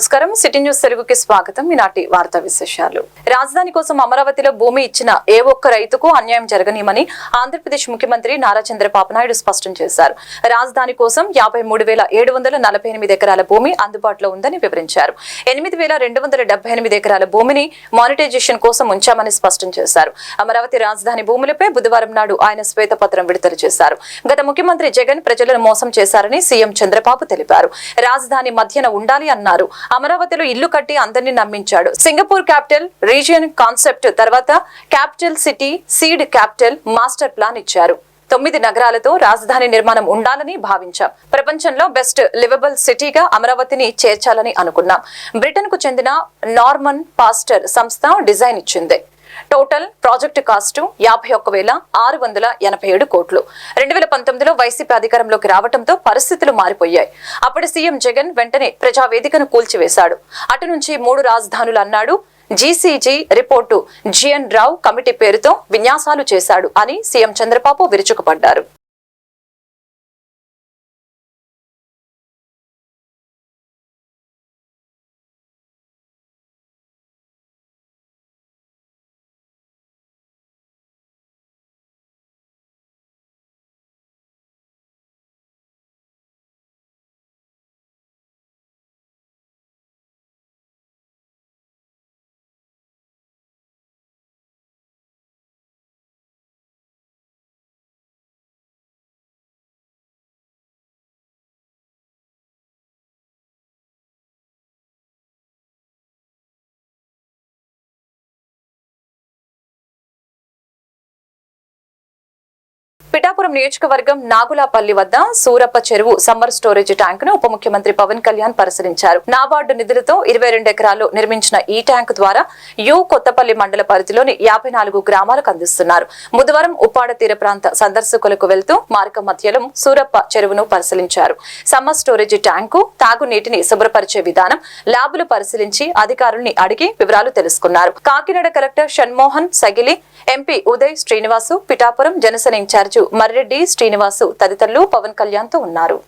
నమస్కారం. City news తెలుగుకి స్వాగతం. ఈనాటి వార్తా విశేషాలు. రాజధాని కోసం అమరావతిలో భూమి ఇచ్చిన ఏ ఒక్క రైతుకు అన్యాయం జరగనీయమని ఆంధ్రప్రదేశ్ ముఖ్యమంత్రి నారా చంద్రబాబు నాయుడు స్పష్టం చేశారు. రాజధాని కోసం యాభై మూడు వేల ఏడు వందల నలభై ఎనిమిది ఎకరాల భూమి అందుబాటులో ఉందని వివరించారు. ఎనిమిది వేల రెండు వందల డెబ్బై ఎనిమిది ఎకరాల భూమిని మానిటైజేషన్ కోసం ఉంచామని స్పష్టం చేశారు. అమరావతి రాజధాని భూములపై బుధవారం నాడు ఆయన శ్వేతపత్రం విడుదల చేశారు. గత ముఖ్యమంత్రి జగన్ ప్రజలను మోసం చేశారని సీఎం చంద్రబాబు తెలిపారు. రాజధాని మధ్యన ఉండాలి అన్నారు. అమరావతిలో ఇల్లు కట్టి అందరినీ నమ్మించాడు. సింగపూర్ క్యాపిటల్ రీజియన్ కాన్సెప్ట్ తర్వాత capital city seed capital master plan ఇచ్చారు. తొమ్మిది నగరాలతో రాజధాని నిర్మాణం ఉండాలని భావించాం. ప్రపంచంలో బెస్ట్ లివబుల్ సిటీగా అమరావతిని చేర్చాలని అనుకున్నాం. బ్రిటన్కు చెందిన నార్మన్ పాస్టర్ సంస్థ డిజైన్ ఇచ్చింది. టోటల్ ప్రాజెక్టు కాస్టు యాభై ఒక్క వేల ఆరు వందల ఎనభై ఏడు కోట్లు. రెండు వేల పంతొమ్మిదిలో వైసీపీ అధికారంలోకి రావడంతో పరిస్థితులు మారిపోయాయి. అప్పటి సీఎం జగన్ వెంటనే ప్రజావేదికను కూల్చివేశాడు. అటు నుంచి మూడు రాజధానులు అన్నాడు. GCG report GN Rao committee పేరుతో విన్యాసాలు చేశాడు అని సీఎం చంద్రబాబు విరుచుకుపడ్డారు. పిఠాపురం నియోజకవర్గం నాగులాపల్లి వద్ద సూరప్ప చెరువు సమ్మర్ స్టోరేజ్ ట్యాంక్ను ఉప ముఖ్యమంత్రి పవన్ కళ్యాణ్ పరిశీలించారు. నాబార్డు నిధులతో ఇరవై రెండు ఎకరాల్లో నిర్మించిన ఈ ట్యాంక్ ద్వారా యు కొత్తపల్లి మండల పరిధిలోని యాభై నాలుగు గ్రామాలకు అందిస్తున్నారు. బుధవారం ఉప్పాడ తీర ప్రాంత సందర్శకులకు వెళ్తూ మార్గ మధ్యలో సూరప్ప చెరువును పరిశీలించారు. సమ్మర్ స్టోరేజ్ ట్యాంకు తాగునీటిని శుభ్రపరిచే విధానం ల్యాబులు పరిశీలించి అధికారుల్ని అడిగి వివరాలు తెలుసుకున్నారు. Kakinada collector Shanmohan Sagili MP Uday Srinivasu Pithapuram Janasena incharge Marreddy Srinivasu తదితరులు పవన్ కళ్యాణ్తో ఉన్నారు.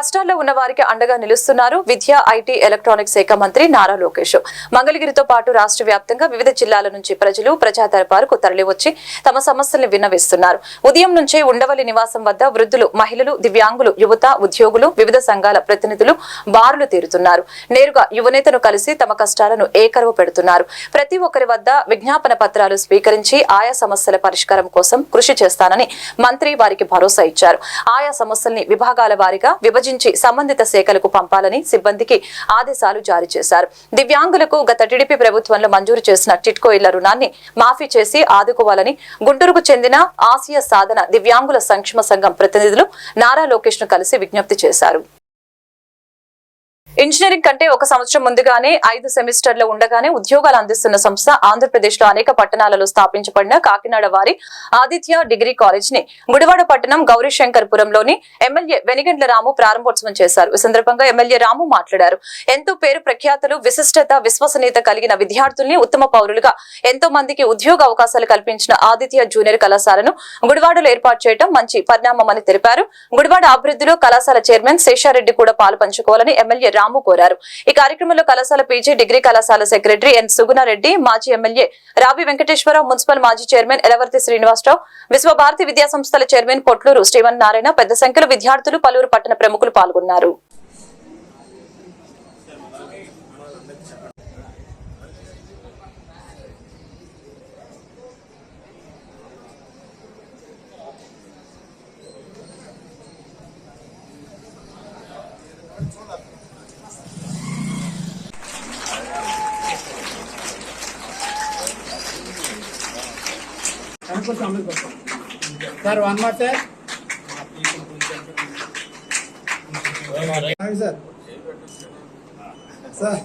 కష్టాల్లో ఉన్న వారికి అండగా నిలుస్తున్నారు విద్య ఐటీ ఎలక్ట్రానిక్ శాఖ మంత్రి నారా లోకేష్. మంగళగిరితో పాటు రాష్ట్ర వ్యాప్తంగా వివిధ జిల్లాల నుంచి ప్రజలు ప్రజా దర్బారుకు తరలివచ్చి తమ సమస్యల్ని విన్నవిస్తున్నారు. ఉదయం నుంచే ఉండవల్లి నివాసం వద్ద వృద్ధులు మహిళలు దివ్యాంగులు యువత ఉద్యోగులు వివిధ సంఘాల ప్రతినిధులు బారులు తీరుతున్నారు. నేరుగా యువనేతను కలిసి తమ కష్టాలను ఏకరువు పెడుతున్నారు. ప్రతి ఒక్కరి వద్ద విజ్ఞాపన పత్రాలు స్వీకరించి ఆయా సమస్యల పరిష్కారం కోసం కృషి చేస్తానని మంత్రి వారికి భరోసా ఇచ్చారు. ఆయా సమస్యల్ని విభాగాల వారిగా వారీగా విభజించి సంబంధిత శాఖలకు పంపాలని సిబ్బందికి ఆదేశాలు జారీ చేశారు. దివ్యాంగులకు గత టీడీపీ ప్రభుత్వంలో మంజూరు చేసిన టిట్కో ఇళ్ళ రుణాన్ని మాఫీ చేసి ఆదుకోవాలని గుంటూరుకు చెందిన ఆసియా సాధన దివ్యాంగుల సంక్షేమ సంఘం ప్రతినిధులు నారా లోకేష్ను కలిసి విజ్ఞప్తి చేశారు. ఇంజనీరింగ్ కంటే ఒక సంవత్సరం ముందుగానే ఐదు సెమిస్టర్లు ఉండగానే ఉద్యోగాలు అందిస్తున్న సంస్థ ఆంధ్రప్రదేశ్లో అనేక పట్టణాలలో స్థాపించబడిన కాకినాడ వారి ఆదిత్య డిగ్రీ కాలేజ్ని గుడివాడ పట్టణం గౌరీశంకర్పురంలోని ఎమ్మెల్యే వెనిగండ్ల రాము ప్రారంభోత్సవం చేశారు. ఈ సందర్భంగా ఎమ్మెల్యే రాము మాట్లాడారు. ఎంతో పేరు ప్రఖ్యాతులు విశిష్టత విశ్వసనీయత కలిగిన విద్యార్థుల్ని ఉత్తమ పౌరులుగా ఎంతో మందికి ఉద్యోగ అవకాశాలు కల్పించిన ఆదిత్య జూనియర్ కళాశాలను గుడివాడలో ఏర్పాటు చేయడం మంచి పరిణామమని తెలిపారు. గుడివాడ అభివృద్ధిలో కళాశాల చైర్మన్ శేషారెడ్డి కూడా పాలు పంచుకోవాలని ఎమ్మెల్యే రాము కోరారు. ఈ కార్యక్రమంలో కళాశాల పీజీ డిగ్రీ కళాశాల సెక్రటరీ ఎన్ సుగుణారెడ్డి మాజీ ఎమ్మెల్యే రావి వెంకటేశ్వరరావు మున్సిపల్ మాజీ చైర్మన్ ఎలవర్తి శ్రీనివాసరావు విశ్వభారతి విద్యా సంస్థల చైర్మన్ పొట్లూరు శ్రీవన్ నారాయణ పెద్ద సంఖ్యలో విద్యార్థులు పలువురు పట్టణ ప్రముఖులు పాల్గొన్నారు. लोक सामील करतात सर वन साहेब सर? सर.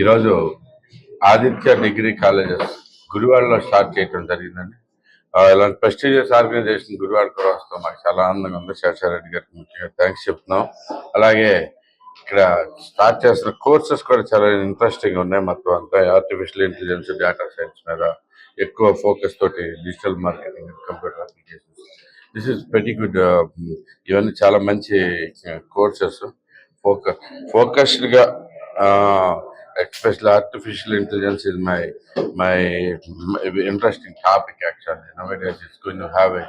ఈరోజు ఆదిత్య డిగ్రీ కాలేజెస్ గురువాడలో స్టార్ట్ చేయడం జరిగిందండి. ఇలాంటి ప్రెస్టీజియస్ ఆర్గనైజేషన్ గురువాడ కూడా వస్తాం. మాకు చాలా ఆనందంగా ఉంది. శేషారెడ్డి గారికి ముఖ్యంగా థ్యాంక్స్ చెప్తున్నాం. అలాగే ఇక్కడ స్టార్ట్ చేసిన కోర్సెస్ కూడా చాలా ఇంట్రెస్టింగ్ ఉన్నాయి. మొత్తం అంతా ఆర్టిఫిషియల్ ఇంటెలిజెన్స్ డేటా సైన్స్ మీద ఎక్కువ ఫోకస్ తోటి digital marketing computer applications this is very good ఇవన్నీ చాలా మంచి కోర్సెస్ ఫోకస్ ఫోకస్డ్గా especial artificial intelligence is my my interesting topic actually nowadays it's going to have a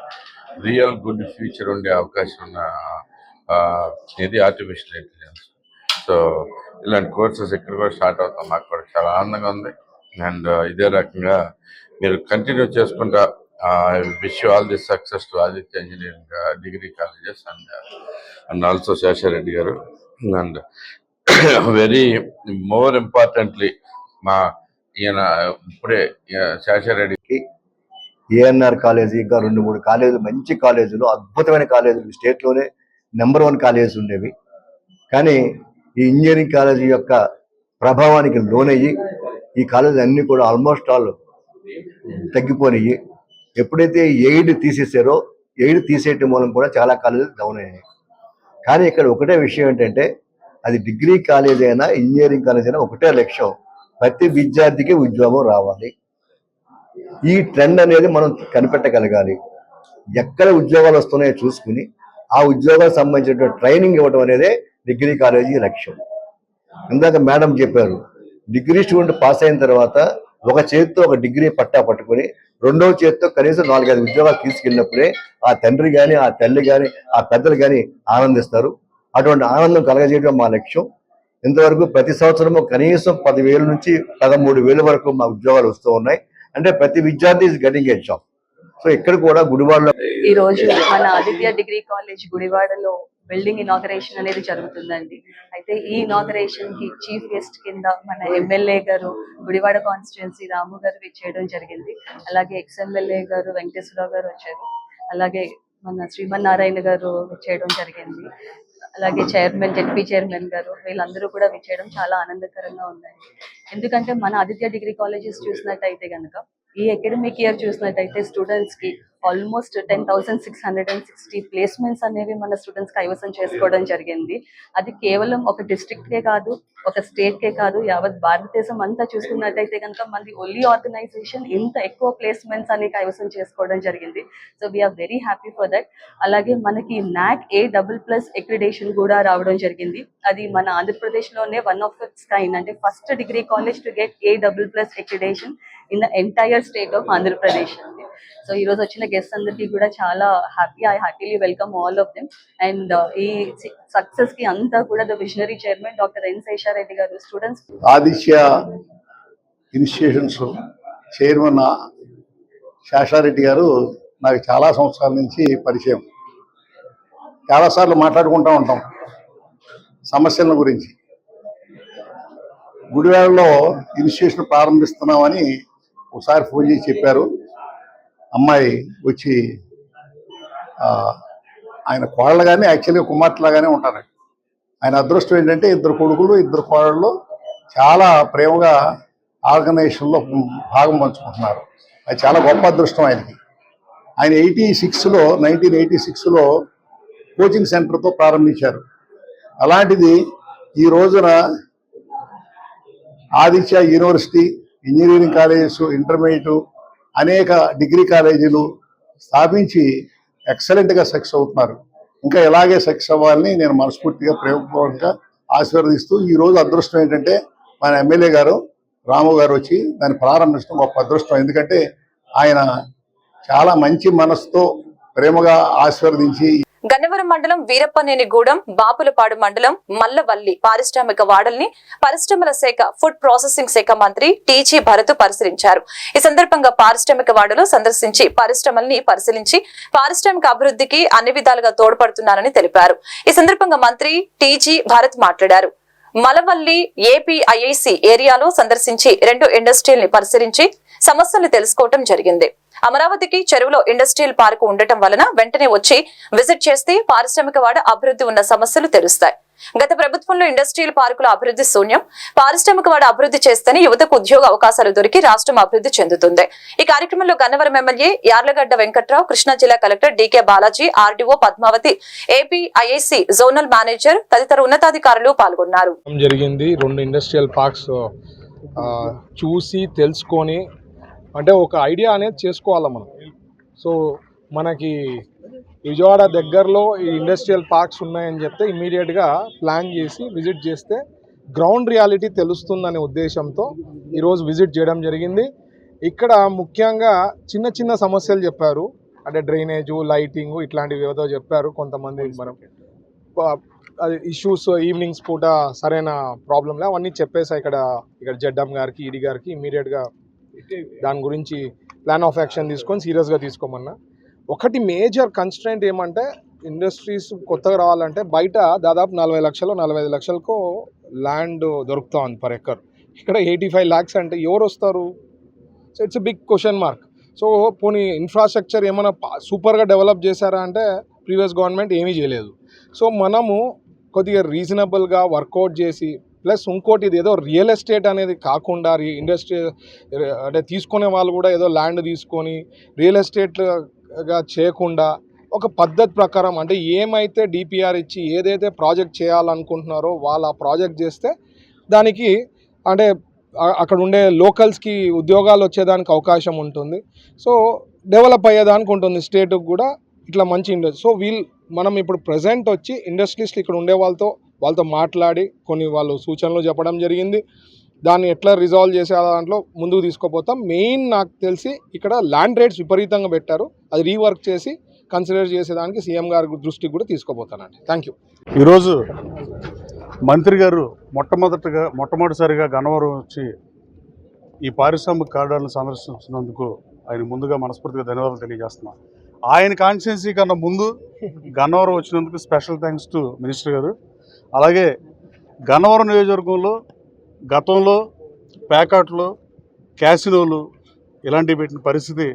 real good future ఉండే అవకాశం ఉన్న ఇది ఆర్టిఫిషియల్ ఇంటెలిజెన్స్ సో ఇలాంటి courses ఇక్కడ కూడా స్టార్ట్ అవుతాం. మాకు కూడా చాలా ఆనందంగా ఉంది. అండ్ uh, ఇదే రకంగా మీరు కంటిన్యూ చేసుకుంటా wish all the success to Aditya engineering degree colleges and and also Seshareddy garu. And very more importantly మా ఈయన ఇప్పుడే శేషారెడ్డికి ఏఎన్ఆర్ కాలేజీ ఇంకా రెండు మూడు కాలేజీలు మంచి కాలేజీలు అద్భుతమైన కాలేజీలు స్టేట్లోనే నెంబర్ వన్ కాలేజెస్ ఉండేవి. కానీ ఈ ఇంజనీరింగ్ కాలేజీ యొక్క ప్రభావానికి లోనయ్యి ఈ కాలేజీ అన్నీ కూడా ఆల్మోస్ట్ ఆల్ తగ్గిపోయినాయి ఎప్పుడైతే ఎయిడ్ తీసేసారో ఎయిడ్ తీసేయటం మూలం కూడా చాలా కాలేజీలు డౌన్ అయ్యాయి కానీ ఇక్కడ ఒకటే విషయం ఏంటంటే అది డిగ్రీ కాలేజ్ అయినా ఇంజనీరింగ్ కాలేజ్ అయినా ఒకటే లక్ష్యం. ప్రతి విద్యార్థికి ఉద్యోగం రావాలి. ఈ ట్రెండ్ అనేది మనం కనిపెట్టగలగాలి. ఎక్కడ ఉద్యోగాలు వస్తున్నాయో చూసుకుని ఆ ఉద్యోగాలకు సంబంధించిన ట్రైనింగ్ ఇవ్వడం అనేది డిగ్రీ కాలేజీ లక్ష్యం. ఇందాక మేడం చెప్పారు డిగ్రీ స్టూడెంట్ పాస్ అయిన తర్వాత ఒక చేతితో ఒక డిగ్రీ పట్టా పట్టుకొని రెండవ చేతితో కనీసం నాలుగైదు ఉద్యోగాలు తీసుకెళ్ళినప్పుడే ఆ తండ్రి కానీ ఆ తల్లి కానీ ఆ పెద్దలు కానీ ఆనందిస్తారు. అటువంటి ఆనందం కలగజేయడం మా లక్ష్యం. ఇంతవరకు ప్రతి సంవత్సరము కనీసం పదివేల నుంచి పదమూడు వేల వరకు మా ఉద్యోగాలు వస్తూ ఉన్నాయి. అంటే ప్రతి విద్యార్థి గెటింగ్ ఏ జాబ్ సో ఇక్కడ కూడా గుడివాడలో ఈ రోజు మన ఆదిత్య డిగ్రీ కాలేజ్ గుడివాడలో బిల్డింగ్ ఇనాగరేషన్ అనేది జరుగుతుందండి. అయితే ఈ ఇనాగరేషన్కి చీఫ్ గెస్ట్ కింద మన ఎమ్మెల్యే గారు గుడివాడ కాన్స్టిట్యున్సీ రాము గారు విచ్చేయడం జరిగింది. అలాగే ఎక్స్ ఎమ్మెల్యే గారు వెంకటేశ్వరరావు గారు వచ్చారు. అలాగే మన శ్రీమన్నారాయణ గారు చేయడం జరిగింది. అలాగే చైర్మన్ జెడ్పీ చైర్మన్ గారు వీళ్ళందరూ కూడా విచ్చేయడం చాలా ఆనందకరంగా ఉందండి. ఎందుకంటే మన ఆదిత్య డిగ్రీ కాలేజెస్ చూసినట్టయితే కనుక ఈ అకాడమిక్ ఇయర్ చూసినట్టయితే స్టూడెంట్స్కి almost ten thousand six hundred and sixty placements అనేవి మన స్టూడెంట్స్ కైవసం చేసుకోవడం జరిగింది. అది కేవలం ఒక డిస్ట్రిక్ట్కే కాదు ఒక స్టేట్కే కాదు యావత్ భారతదేశం అంతా చూసుకున్నట్టయితే కనుక మనది ఓన్లీ ఆర్గనైజేషన్ ఇంత ఎక్కువ ప్లేస్మెంట్స్ అనేవి కైవసం చేసుకోవడం జరిగింది. So we are very happy for that అలాగే మనకి నాక్ ఏ డబుల్ ప్లస్ ఎక్రిడేషన్ కూడా రావడం జరిగింది. అది మన ఆంధ్రప్రదేశ్లోనే వన్ ఆఫ్ ఇట్స్ కైండ్ అంటే first degree college to get A double plus accreditation in the entire state of Andhra Pradesh అండి. సో ఈ రోజు వచ్చిన గెస్ట్ అందరికీ కూడా చాలా happy I happily welcome all of them and ఈ సక్సెస్కి అంతా కూడా the visionary chairman doctor N Sesha Reddy గారు students Aditya institutions chairman Sesha Reddy గారు నాకు చాలా సంవత్సరాల నుంచి పరిచయం. చాలాసార్లు మాట్లాడుకుంటూ ఉంటాం సమస్యల గురించి. గుడివాడలో ఇన్స్టిట్యూషన్ ప్రారంభిస్తున్నామని ఒకసారి ఫోన్ చేసి చెప్పారు. అమ్మాయి వచ్చి ఆయన కోడలు కానీ యాక్చువల్గా కుమార్తెలాగానే ఉంటారు. ఆయన అదృష్టం ఏంటంటే ఇద్దరు కొడుకులు ఇద్దరు కోడళ్ళు చాలా ప్రేమగా ఆర్గనైజేషన్లో భాగం పంచుకుంటున్నారు. అది చాలా గొప్ప అదృష్టం ఆయనకి. ఆయన ఎయిటీ సిక్స్లో నైన్టీన్ ఎయిటీ సిక్స్లో కోచింగ్ సెంటర్తో ప్రారంభించారు. అలాంటిది ఈ రోజున Aditya university engineering colleges intermediate అనేక డిగ్రీ కాలేజీలు స్థాపించి ఎక్సలెంట్గా సక్సెస్ అవుతున్నారు. ఇంకా ఇలాగే సక్సెస్ అవ్వాలని నేను మనస్ఫూర్తిగా ప్రేమపూర్వకంగా ఆశీర్వదిస్తూ ఈ రోజు అదృష్టం ఏంటంటే మన ఎమ్మెల్యే గారు రాము గారు వచ్చి దాన్ని ప్రారంభించడం గొప్ప అదృష్టం. ఎందుకంటే ఆయన చాలా మంచి మనసుతో ప్రేమగా ఆశీర్వదించి గన్నవరం మండలం వీరప్పనేనిగూడెం బాపులపాడు మండలం మల్లవల్లి పారిశ్రామిక వాడల్ని పరిశ్రమల శాఖ ఫుడ్ ప్రాసెసింగ్ శాఖ మంత్రి టీజీ భరత్ పరిశీలించారు. ఈ సందర్భంగా పారిశ్రామిక వాడలు సందర్శించి పరిశ్రమల్ని పరిశీలించి పారిశ్రామిక అభివృద్ధికి అన్ని విధాలుగా తోడ్పడుతున్నారని తెలిపారు. ఈ సందర్భంగా మంత్రి టీజీ భరత్ మాట్లాడారు. మలవల్లి ఏపీఐఐసి ఏరియాలో సందర్శించి రెండు ఇండస్ట్రీల్ని పరిశీలించి సమస్యలు తెలుసుకోవటం జరిగింది. అమరావతికి చెరువులో ఇండస్ట్రియల్ పార్క్ ఉండటం వలన వెంటనే వచ్చి విజిట్ చేస్తే పారిశ్రామిక వాడ అభివృద్ధి ఉన్న సమస్యలు తెలుస్తాయి. గత ప్రభుత్వంలో ఇండస్ట్రియల్ పార్కుల అభివృద్ధి శూన్యం పారిశ్రామిక వాడ అభివృద్ధి చేస్తేనే యువతకు ఉద్యోగ అవకాశాలు దొరికి రాష్ట్రం అభివృద్ధి చెందుతుంది. ఈ కార్యక్రమంలో గన్నవరం ఎమ్మెల్యే యార్లగడ్డ వెంకట్రావు కృష్ణా జిల్లా collector DK Balaji RDO Padmavathi AP IIC zonal manager తదితర ఉన్నతాధికారులు పాల్గొన్నారు. జరిగింది. రెండు ఇండస్ట్రియల్ పార్క్స్ చూసి తెలుసుకొని అంటే ఒక ఐడియా అనేది చేసుకోవాలి మనం. సో మనకి విజయవాడ దగ్గరలో ఈ ఇండస్ట్రియల్ పార్క్స్ ఉన్నాయని చెప్తే ఇమీడియట్గా ప్లాన్ చేసి విజిట్ చేస్తే గ్రౌండ్ రియాలిటీ తెలుస్తుందనే ఉద్దేశంతో ఈరోజు విజిట్ చేయడం జరిగింది. ఇక్కడ ముఖ్యంగా చిన్న చిన్న సమస్యలు చెప్పారు. అంటే డ్రైనేజు లైటింగ్ ఇట్లాంటివి ఏదో చెప్పారు కొంతమంది మనం. అది ఇష్యూస్ ఈవినింగ్స్ పూట సరైన ప్రాబ్లంలే అవన్నీ చెప్పేసి ఇక్కడ ఇక్కడ జడ్డం గారికి ఈడీ గారికి ఇమీడియట్గా దాని గురించి ప్లాన్ ఆఫ్ యాక్షన్ తీసుకొని సీరియస్గా తీసుకోమన్నా. ఒకటి మేజర్ కన్స్ట్రెంట్ ఏమంటే ఇండస్ట్రీస్ కొత్తగా రావాలంటే బయట దాదాపు నలభై లక్షలు నలభై ఐదు లక్షలకు ల్యాండ్ దొరుకుతా ఉంది పర్ ఎకర్ ఇక్కడ ఎయిటీ ఫైవ్ ల్యాక్స్ అంటే ఎవరు వస్తారు so it's big question mark so పోనీ ఇన్ఫ్రాస్ట్రక్చర్ ఏమైనా సూపర్గా డెవలప్ చేశారా అంటే ప్రీవియస్ గవర్నమెంట్ ఏమీ చేయలేదు. సో మనము కొద్దిగా రీజనబుల్గా వర్కౌట్ చేసి ప్లస్ ఇంకోటి ఇది ఏదో రియల్ ఎస్టేట్ అనేది కాకుండా ఇండస్ట్రీ అంటే తీసుకునే వాళ్ళు కూడా ఏదో ల్యాండ్ తీసుకొని రియల్ ఎస్టేట్గా చేయకుండా ఒక పద్ధతి ప్రకారం అంటే ఏమైతే డిపిఆర్ ఇచ్చి ఏదైతే ప్రాజెక్ట్ చేయాలనుకుంటున్నారో వాళ్ళు ఆ ప్రాజెక్ట్ చేస్తే దానికి అంటే అక్కడ ఉండే లోకల్స్కి ఉద్యోగాలు వచ్చేదానికి అవకాశం ఉంటుంది. సో డెవలప్ అయ్యేదానికి ఉంటుంది స్టేట్కి కూడా ఇట్లా మంచి ఇండస్ట్రీ సో వీల్ మనం ఇప్పుడు ప్రజెంట్ వచ్చి ఇండస్ట్రీస్లో ఇక్కడ ఉండే వాళ్ళతో వాళ్ళతో మాట్లాడి కొన్ని వాళ్ళు సూచనలు చెప్పడం జరిగింది. దాన్ని ఎట్లా రిజాల్వ్ చేసే దాంట్లో ముందుకు తీసుకుపోతాం. మెయిన్ నాకు తెలిసి ఇక్కడ ల్యాండ్ రేట్స్ విపరీతంగా పెట్టారు. అది రీవర్క్ చేసి కన్సిడర్ చేసేదానికి సీఎం గారి దృష్టికి కూడా తీసుకుపోతానండి. థ్యాంక్ యూ ఈరోజు మంత్రి గారు మొట్టమొదటిగా మొట్టమొదటిసారిగా గన్నవరం వచ్చి ఈ పారిశ్రామిక కారిడార్ను సందర్శించినందుకు ఆయన ముందుగా మనస్ఫూర్తిగా ధన్యవాదాలు తెలియజేస్తున్నాను. ఆయన కాన్స్టిట్యున్సీ కన్నా ముందు గన్నవరం వచ్చినందుకు స్పెషల్ థ్యాంక్స్ టు మినిస్టర్ గారు. అలాగే గన్నవరం నియోజకవర్గంలో గతంలో ప్యాకాట్లు క్యాసినోలు ఇలాంటివి పెట్టిన పరిస్థితి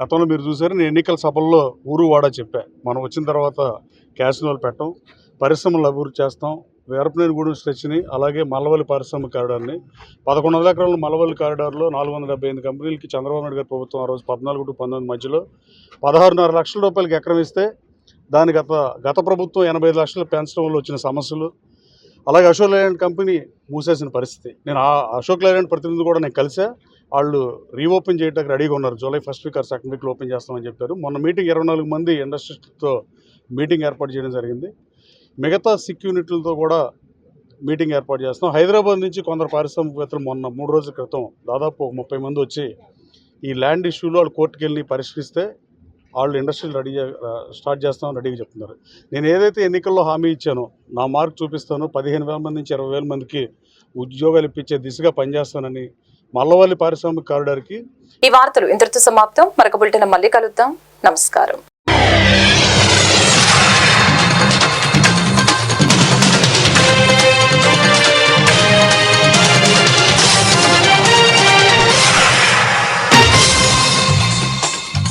గతంలో మీరు చూసారు నేను ఎన్నికల సభల్లో ఊరు వాడ చెప్పా. మనం వచ్చిన తర్వాత క్యాసినోలు పెట్టం పరిశ్రమలు అభివృద్ధి చేస్తాం. వేరపనేనిగూడెం స్ట్రెచ్ని అలాగే మల్లవల్లి పారిశ్రామిక కారిడార్ని. పదకొండు వందల ఎకరాల మలవల్లి కారిడార్లో నాలుగు వందల డెబ్బై ఎనిమిది కంపెనీలకి చంద్రబాబు నాయుడు గారి ప్రభుత్వం ఆ రోజు పద్నాలుగు టు పంతొమ్మిది మధ్యలో పదహారున్నర లక్షల రూపాయలకి ఎకరం ఇస్తే దాని గత గత ప్రభుత్వం ఎనభై లక్షలు పెంచడం వచ్చిన సమస్యలు అలాగే అశోక్ లైలాండ్ కంపెనీ మూసేసిన పరిస్థితి. నేను ఆ అశోక్ లైలాండ్ ప్రతినిధి కూడా నేను కలిసా వాళ్ళు రీఓపెన్ చేయడానికి రెడీగా ఉన్నారు. July first week or second వీక్లో ఓపెన్ చేస్తామని చెప్పారు. మొన్న మీటింగ్ ఇరవై నాలుగు మంది ఇండస్ట్రీస్తో మీటింగ్ ఏర్పాటు చేయడం జరిగింది. మిగతా సిక్ యూనిట్లతో కూడా మీటింగ్ ఏర్పాటు చేస్తున్నాం. హైదరాబాద్ నుంచి కొందరు పారిశ్రామికవేత్తలు మొన్న మూడు రోజుల క్రితం దాదాపు ఒక ముప్పై మంది వచ్చి ఈ ల్యాండ్ ఇష్యూలో వాళ్ళు కోర్టుకు వెళ్ళి పరిష్కరిస్తే వాళ్ళు ఇండస్ట్రీలు రెడీ స్టార్ట్ చేస్తామని రెడీగా చెప్తున్నారు. నేను ఏదైతే ఎన్నికల్లో హామీ ఇచ్చానో నా మార్క్ చూపిస్తానో పదిహేను వేల మంది నుంచి ఇరవై వేల మందికి ఉద్యోగాలు ఇప్పించే దిశగా పనిచేస్తానని మల్లవల్లి పారిశ్రామిక కారిడార్కి ఈ వార్తలు ఇంతటితో సమాప్తం. మరొక బులెటిన్ మళ్ళీ కలుద్దాం. నమస్కారం.